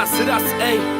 raz, raz, ej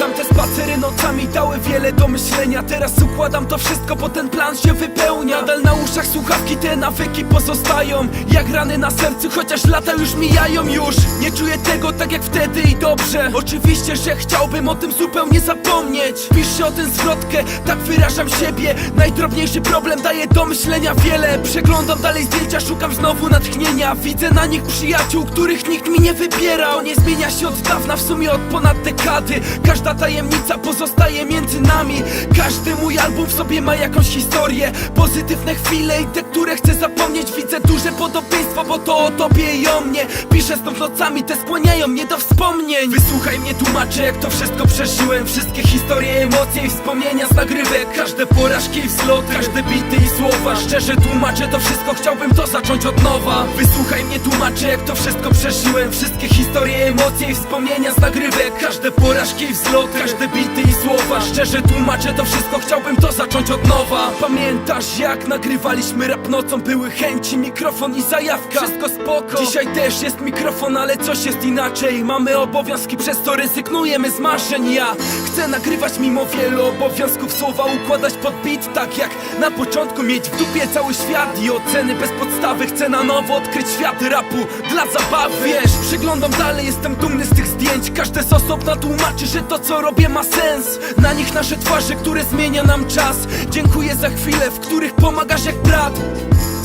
Tamte spacery nocami dały wiele do myślenia. Teraz układam to wszystko, bo ten plan się wypełnia. Nadal na uszach słuchawki, te nawyki pozostają. Jak rany na sercu, chociaż lata już mijają już. Nie czuję tego tak jak wtedy i dobrze. Oczywiście, że chciałbym o tym zupełnie zapomnieć. Piszę o ten zwrotkę, tak wyrażam siebie. Najdrobniejszy problem daje do myślenia wiele. Przeglądam dalej zdjęcia, szukam znowu natchnienia. Widzę na nich przyjaciół, których nikt mi nie wybierał. Nie zmienia się od dawna, w sumie od ponad dekady. Każda tajemnica pozostaje między nami. Każdy mój album w sobie ma jakąś historię. Pozytywne chwile i te, które chcę zapomnieć. Widzę duże podobieństwo, bo to o tobie i o mnie. Piszę znów nocami, te skłaniają mnie do wspomnień. Wysłuchaj mnie, tłumaczę jak to wszystko przeżyłem. Wszystkie historie, emocje i wspomnienia z nagrywek. Każde porażki i wzloty, każde bity i słowa Szczerze tłumaczę to wszystko, chciałbym to zacząć od nowa. Wysłuchaj mnie, tłumaczę jak to wszystko przeżyłem. Wszystkie historie, emocje i wspomnienia z nagrywek. Każde porażki i wzloty, każde bity i słowa. Szczerze tłumaczę to wszystko, chciałbym to zacząć od nowa. Pamiętasz jak nagrywaliśmy rap nocą? Były chęci, mikrofon i zajawka. Wszystko spoko. Dzisiaj też jest mikrofon, ale coś jest inaczej. Mamy obowiązki, przez to rezygnujemy z marzeń. Ja chcę nagrywać mimo wielu obowiązków Słowa układać pod beat tak jak na początku Mieć w dupie cały świat i oceny bez podstawy. Chcę na nowo odkryć świat rapu dla zabawy. Wiesz, przyglądam dalej, jestem dumny z tych zdjęć. Każde z osobna tłumaczy, że to co robię ma sens. Na nich nasze twarze, które zmienia nam czas. Dziękuję za chwile, w których pomagasz jak brat.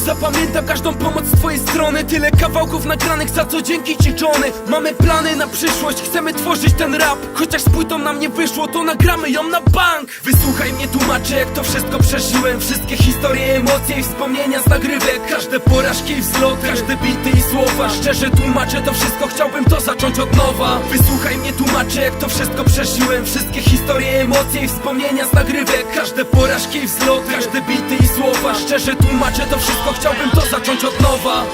Zapamiętam każdą pomoc z twojej strony. Tyle kawałków nagranych, za co dzięki ci Johnny. Mamy plany na przyszłość, chcemy tworzyć ten rap. Chociaż z płytą nam nie wyszło, to nagramy ją na bank. Wysłuchaj tłumaczę jak to wszystko przeżyłem? Wszystkie historie, emocje i wspomnienia z nagrywek. Każde porażki i wzloty, każde bity i słowa. Szczerze tłumaczę to wszystko, chciałbym to zacząć od nowa. Wysłuchaj mnie, tłumaczę jak to wszystko przeżyłem. Wszystkie historie, emocje i wspomnienia z nagrywek. Każde porażki i wzloty, każde bity i słowa. Szczerze tłumaczę to wszystko, chciałbym to zacząć od nowa